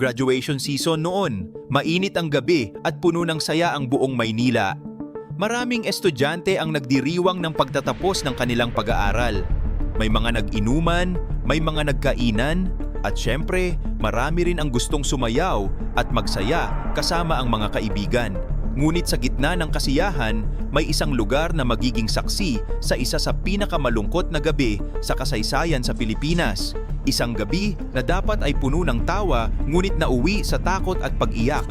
Graduation season noon, mainit ang gabi at puno ng saya ang buong Maynila. Maraming estudyante ang nagdiriwang ng pagtatapos ng kanilang pag-aaral. May mga nag-inuman, may mga nagkainan, at syempre, marami rin ang gustong sumayaw at magsaya kasama ang mga kaibigan. Ngunit sa gitna ng kasiyahan, may isang lugar na magiging saksi sa isa sa pinakamalungkot na gabi sa kasaysayan sa Pilipinas. Isang gabi na dapat ay puno ng tawa ngunit nauwi sa takot at pag-iyak.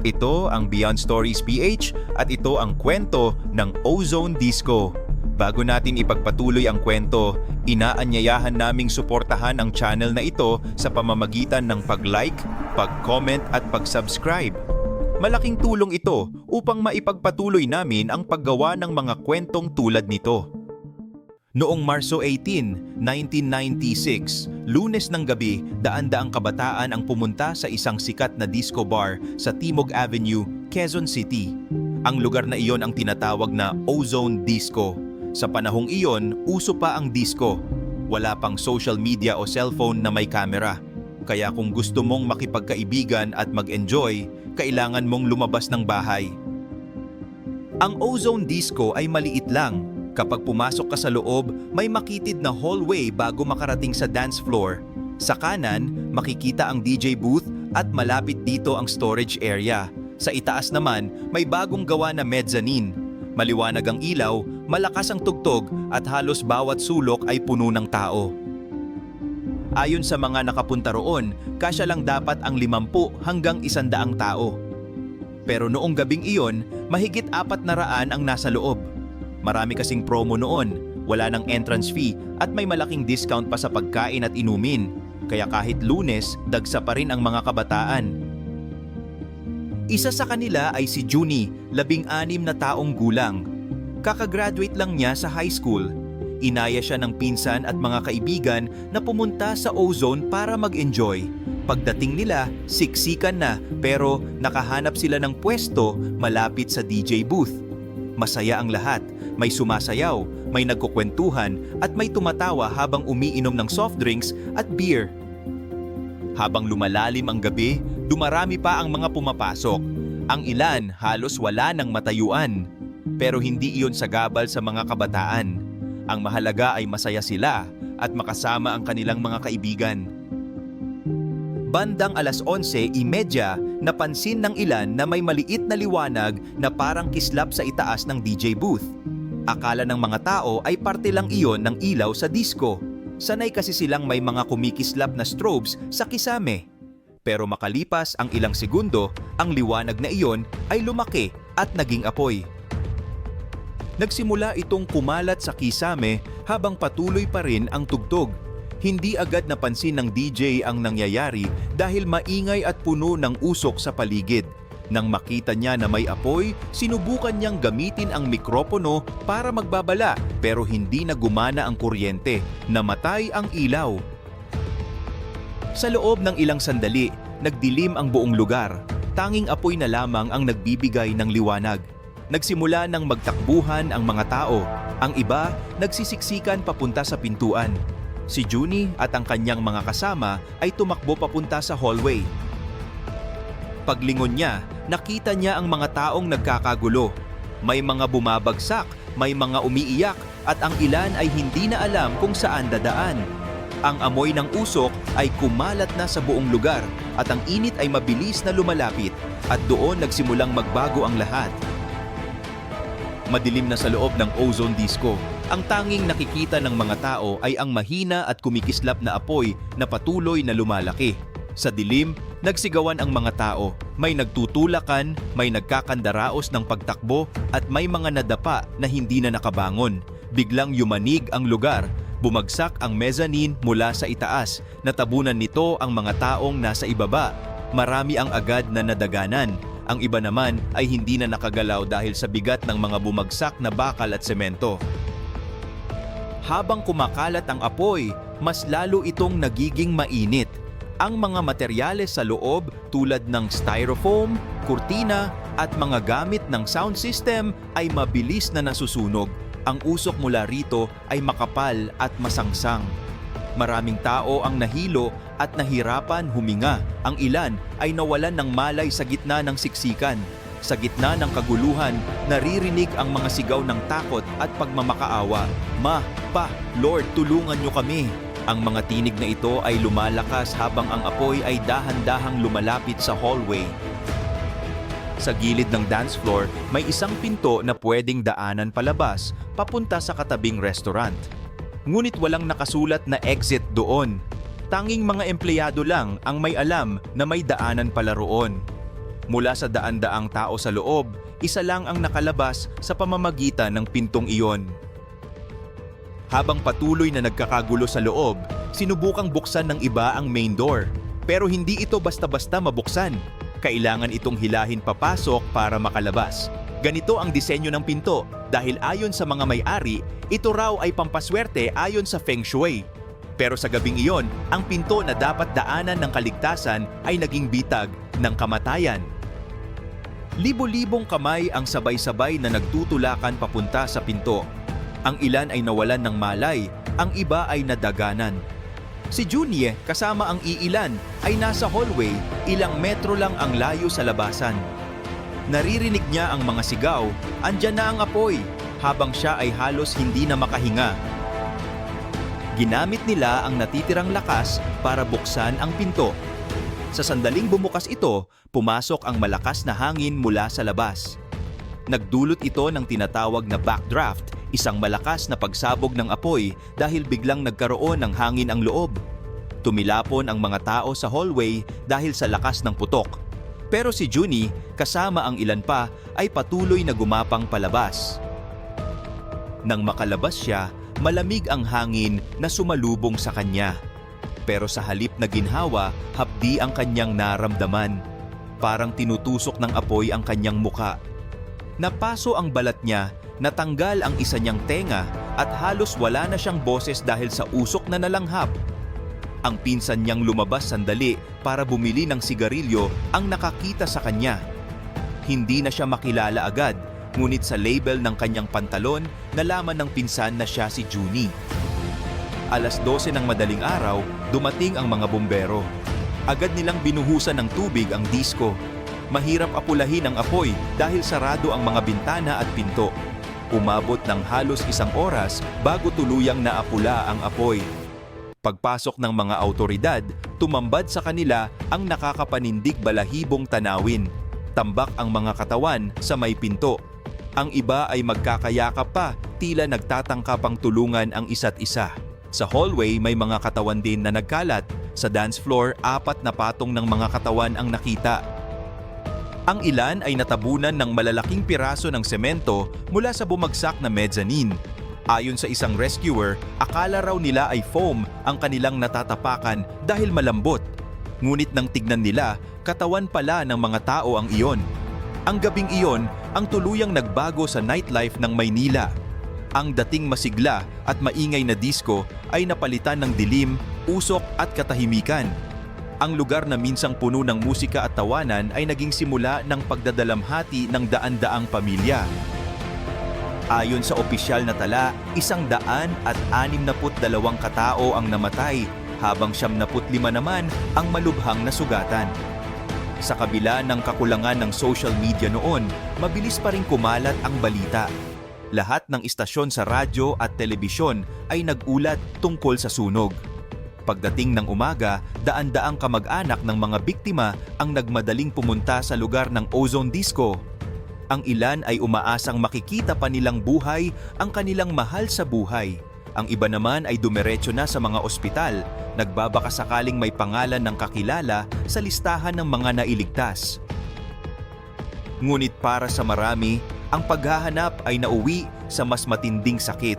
Ito ang Beyond Stories PH at ito ang kwento ng Ozone Disco. Bago natin ipagpatuloy ang kwento, inaanyayahan naming suportahan ang channel na ito sa pamamagitan ng pag-like, pag-comment at pag-subscribe. Malaking tulong ito upang maipagpatuloy namin ang paggawa ng mga kwentong tulad nito. Noong Marso 18, 1996, lunes ng gabi, daan-daang kabataan ang pumunta sa isang sikat na disco bar sa Timog Avenue, Quezon City. Ang lugar na iyon ang tinatawag na Ozone Disco. Sa panahong iyon, uso pa ang disco. Wala pang social media o cellphone na may kamera. Kaya kung gusto mong makipagkaibigan at mag-enjoy, kailangan mong lumabas ng bahay. Ang Ozone Disco ay maliit lang. Kapag pumasok ka sa loob, may makitid na hallway bago makarating sa dance floor. Sa kanan, makikita ang DJ booth at malapit dito ang storage area. Sa itaas naman, may bagong gawa na mezzanine. Maliwanag ang ilaw, malakas ang tugtog at halos bawat sulok ay puno ng tao. Ayon sa mga nakapunta roon, kasya lang dapat ang 50 hanggang 100 tao. Pero noong gabing iyon, mahigit apat na raan ang nasa loob. Marami kasing promo noon, wala ng entrance fee at may malaking discount pa sa pagkain at inumin. Kaya kahit lunes, dagsa pa rin ang mga kabataan. Isa sa kanila ay si Junie, labing anim na taong gulang. Kakagraduate lang niya sa high school. Inaya siya ng pinsan at mga kaibigan na pumunta sa Ozone para mag-enjoy. Pagdating nila, siksikan na pero nakahanap sila ng pwesto malapit sa DJ booth. Masaya ang lahat, may sumasayaw, may nagkukwentuhan at may tumatawa habang umiinom ng soft drinks at beer. Habang lumalalim ang gabi, dumarami pa ang mga pumapasok. Ang ilan halos wala ng matayuan. Pero hindi iyon sagabal sa mga kabataan. Ang mahalaga ay masaya sila at makasama ang kanilang mga kaibigan. Bandang alas 11.30, napansin ng ilan na may maliit na liwanag na parang kislap sa itaas ng DJ booth. Akala ng mga tao ay parte lang iyon ng ilaw sa disco. Sanay kasi silang may mga kumikislap na strobes sa kisame. Pero makalipas ang ilang segundo, ang liwanag na iyon ay lumaki at naging apoy. Nagsimula itong kumalat sa kisame habang patuloy pa rin ang tugtog. Hindi agad napansin ng DJ ang nangyayari dahil maingay at puno ng usok sa paligid. Nang makita niya na may apoy, sinubukan niyang gamitin ang mikropono para magbabala pero hindi na gumana ang kuryente. Namatay ang ilaw. Sa loob ng ilang sandali, nagdilim ang buong lugar. Tanging apoy na lamang ang nagbibigay ng liwanag. Nagsimula ng magtakbuhan ang mga tao. Ang iba, nagsisiksikan papunta sa pintuan. Si Junie at ang kanyang mga kasama ay tumakbo papunta sa hallway. Paglingon niya, nakita niya ang mga taong nagkakagulo. May mga bumabagsak, may mga umiiyak at ang ilan ay hindi na alam kung saan dadaan. Ang amoy ng usok ay kumalat na sa buong lugar at ang init ay mabilis na lumalapit at doon nagsimulang magbago ang lahat. Madilim na sa loob ng ozone disco. Ang tanging nakikita ng mga tao ay ang mahina at kumikislap na apoy na patuloy na lumalaki. Sa dilim, nagsigawan ang mga tao. May nagtutulakan, may nagkakandaraos ng pagtakbo at may mga nadapa na hindi na nakabangon. Biglang yumanig ang lugar. Bumagsak ang mezzanine mula sa itaas. Natabunan nito ang mga taong nasa ibaba. Marami ang agad na nadaganan. Ang iba naman ay hindi na nakagalaw dahil sa bigat ng mga bumagsak na bakal at semento. Habang kumakalat ang apoy, mas lalo itong nagiging mainit. Ang mga materyales sa loob tulad ng styrofoam, kurtina at mga gamit ng sound system ay mabilis na nasusunog. Ang usok mula rito ay makapal at masangsang. Maraming tao ang nahilo at nahirapan huminga. Ang ilan ay nawalan ng malay sa gitna ng siksikan. Sa gitna ng kaguluhan, naririnig ang mga sigaw ng takot at pagmamakaawa. Ma, Pa, Lord, tulungan niyo kami. Ang mga tinig na ito ay lumalakas habang ang apoy ay dahan-dahang lumalapit sa hallway. Sa gilid ng dance floor, may isang pinto na pwedeng daanan palabas papunta sa katabing restaurant. Ngunit walang nakasulat na exit doon. Tanging mga empleyado lang ang may alam na may daanan pala roon. Mula sa daan-daang tao sa loob, isa lang ang nakalabas sa pamamagitan ng pintong iyon. Habang patuloy na nagkakagulo sa loob, sinubukang buksan ng iba ang main door. Pero hindi ito basta-basta mabuksan. Kailangan itong hilahin papasok para makalabas. Ganito ang disenyo ng pinto dahil ayon sa mga may-ari, ito raw ay pampaswerte ayon sa Feng Shui. Pero sa gabing iyon, ang pinto na dapat daanan ng kaligtasan ay naging bitag ng kamatayan. Libo-libong kamay ang sabay-sabay na nagtutulakan papunta sa pinto. Ang ilan ay nawalan ng malay, ang iba ay nadaganan. Si Junie, kasama ang iilan, ay nasa hallway, ilang metro lang ang layo sa labasan. Naririnig niya ang mga sigaw, andyan na ang apoy, habang siya ay halos hindi na makahinga. Ginamit nila ang natitirang lakas para buksan ang pinto. Sa sandaling bumukas ito, pumasok ang malakas na hangin mula sa labas. Nagdulot ito ng tinatawag na backdraft, isang malakas na pagsabog ng apoy dahil biglang nagkaroon ng hangin ang loob. Tumilapon ang mga tao sa hallway dahil sa lakas ng putok. Pero si Junie, kasama ang ilan pa, ay patuloy na gumapang palabas. Nang makalabas siya, malamig ang hangin na sumalubong sa kanya. Pero sa halip na ginhawa, hapdi ang kanyang naramdaman. Parang tinutusok ng apoy ang kanyang muka. Napaso ang balat niya, natanggal ang isa niyang tenga at halos wala na siyang boses dahil sa usok na nalanghap. Ang pinsan niyang lumabas sandali para bumili ng sigarilyo ang nakakita sa kanya. Hindi na siya makilala agad, ngunit sa label ng kanyang pantalon, nalaman ng pinsan na siya si Junie. Alas 12 ng madaling araw, dumating ang mga bumbero. Agad nilang binuhusan ng tubig ang disco. Mahirap apulahin ang apoy dahil sarado ang mga bintana at pinto. Umabot ng halos isang oras bago tuluyang naapula ang apoy. Pagpasok ng mga autoridad, tumambad sa kanila ang nakakapanindig balahibong tanawin. Tambak ang mga katawan sa may pinto. Ang iba ay magkakayakap pa, tila nagtatangkapang tulungan ang isa't isa. Sa hallway may mga katawan din na nagkalat. Sa dance floor, apat na patong ng mga katawan ang nakita. Ang ilan ay natabunan ng malalaking piraso ng semento mula sa bumagsak na mezzanine. Ayon sa isang rescuer, akala raw nila ay foam ang kanilang natatapakan dahil malambot. Ngunit nang tignan nila, katawan pala ng mga tao ang iyon. Ang gabing iyon ang tuluyang nagbago sa nightlife ng Maynila. Ang dating masigla at maingay na disco ay napalitan ng dilim, usok at katahimikan. Ang lugar na minsang puno ng musika at tawanan ay naging simula ng pagdadalamhati ng daan-daang pamilya. Ayon sa opisyal na tala, isang daan at anim naput dalawang katao ang namatay, habang siyam naput lima naman ang malubhang nasugatan. Sa kabila ng kakulangan ng social media noon, mabilis pa rin kumalat ang balita. Lahat ng istasyon sa radyo at telebisyon ay nagulat tungkol sa sunog. Pagdating ng umaga, daan-daang kamag-anak ng mga biktima ang nagmadaling pumunta sa lugar ng ozone disco. Ang ilan ay umaasang makikita pa nilang buhay ang kanilang mahal sa buhay. Ang iba naman ay dumiretso na sa mga ospital, nagbabaka sakaling may pangalan ng kakilala sa listahan ng mga nailigtas. Ngunit para sa marami, ang paghahanap ay nauwi sa mas matinding sakit.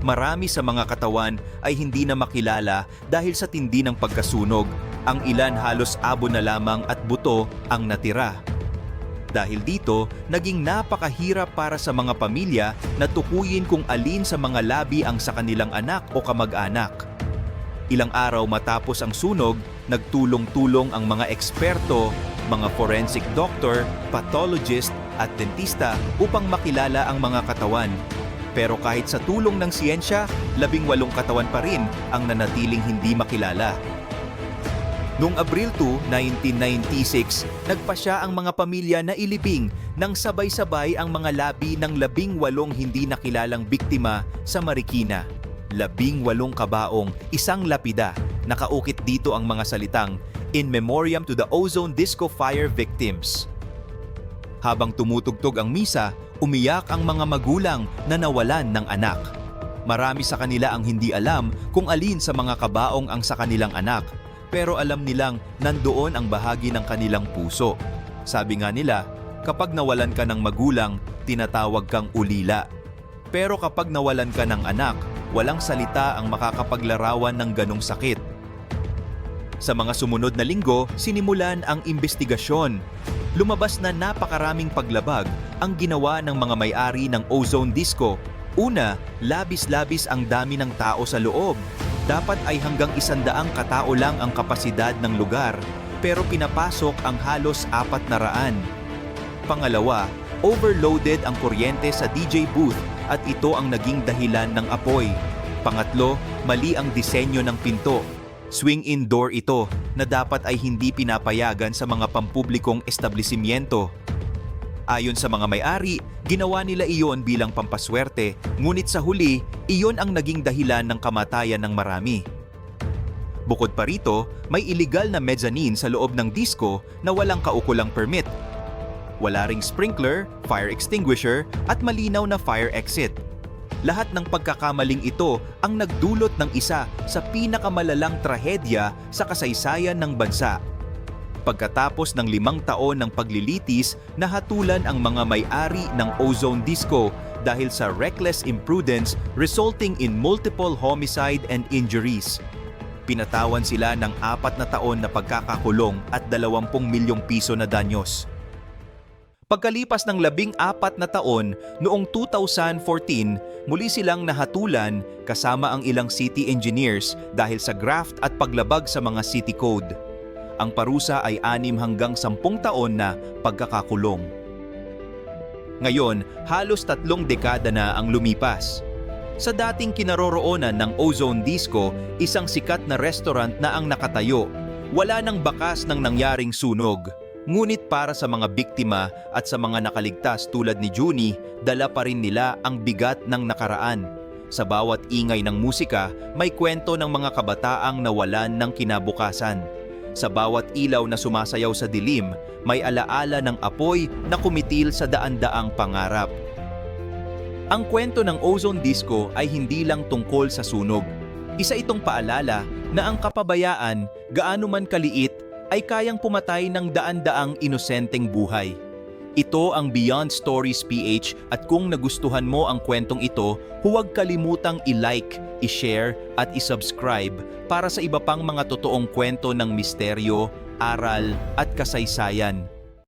Marami sa mga katawan ay hindi na makilala dahil sa tindi ng pagkasunog. Ang ilan halos abo na lamang at buto ang natira. Dahil dito, naging napakahirap para sa mga pamilya na tukuyin kung alin sa mga labi ang sa kanilang anak o kamag-anak. Ilang araw matapos ang sunog, nagtulong-tulong ang mga eksperto, mga forensic doctor, pathologist at dentista upang makilala ang mga katawan. Pero kahit sa tulong ng siyensya, labing walong katawan pa rin ang nanatiling hindi makilala. Noong Abril 2, 1996, nagpasya ang mga pamilya na ilibing nang sabay-sabay ang mga labi ng labing walong hindi nakilalang biktima sa Marikina. Labing walong kabaong, isang lapida. Nakaukit dito ang mga salitang, In Memoriam to the Ozone Disco Fire Victims. Habang tumutugtog ang misa, umiyak ang mga magulang na nawalan ng anak. Marami sa kanila ang hindi alam kung alin sa mga kabaong ang sa kanilang anak, pero alam nilang nandoon ang bahagi ng kanilang puso. Sabi nga nila, kapag nawalan ka ng magulang, tinatawag kang ulila. Pero kapag nawalan ka ng anak, walang salita ang makakapaglarawan ng ganong sakit. Sa mga sumunod na linggo, sinimulan ang investigasyon. Lumabas na napakaraming paglabag ang ginawa ng mga may-ari ng Ozone Disco. Una, labis-labis ang dami ng tao sa loob. Dapat ay hanggang isandaang katao lang ang kapasidad ng lugar, pero pinapasok ang halos apat na raan. Pangalawa, overloaded ang kuryente sa DJ booth at ito ang naging dahilan ng apoy. Pangatlo, mali ang disenyo ng pinto. Swing-in door ito na dapat ay hindi pinapayagan sa mga pampublikong establishmento. Ayon sa mga may-ari, ginawa nila iyon bilang pampaswerte, ngunit sa huli, iyon ang naging dahilan ng kamatayan ng marami. Bukod pa rito, may illegal na mezzanine sa loob ng disco na walang kaukulang permit. Wala ring sprinkler, fire extinguisher at malinaw na fire exit. Lahat ng pagkakamaling ito ang nagdulot ng isa sa pinakamalalang trahedya sa kasaysayan ng bansa. Pagkatapos ng limang taon ng paglilitis, nahatulan ang mga may-ari ng Ozone Disco dahil sa reckless imprudence resulting in multiple homicide and injuries. Pinatawan sila ng apat na taon na pagkakakulong at 20 milyong piso na danyos. Pagkalipas ng labing apat na taon, noong 2014, muli silang nahatulan kasama ang ilang city engineers dahil sa graft at paglabag sa mga city code. Ang parusa ay anim hanggang sampung taon na pagkakakulong. Ngayon, halos tatlong dekada na ang lumipas. Sa dating kinaroroonan ng Ozone Disco, isang sikat na restaurant na ang nakatayo. Wala nang bakas ng nangyaring sunog. Ngunit para sa mga biktima at sa mga nakaligtas tulad ni Junie, dala pa rin nila ang bigat ng nakaraan. Sa bawat ingay ng musika, may kwento ng mga kabataang nawalan ng kinabukasan. Sa bawat ilaw na sumasayaw sa dilim, may alaala ng apoy na kumitil sa daan-daang pangarap. Ang kwento ng Ozone Disco ay hindi lang tungkol sa sunog. Isa itong paalala na ang kapabayaan, gaano man kaliit, ay kayang pumatay ng daan-daang inosenteng buhay. Ito ang Beyond Stories PH at kung nagustuhan mo ang kwentong ito, huwag kalimutang i-like, i-share at i-subscribe para sa iba pang mga totoong kwento ng misteryo, aral at kasaysayan.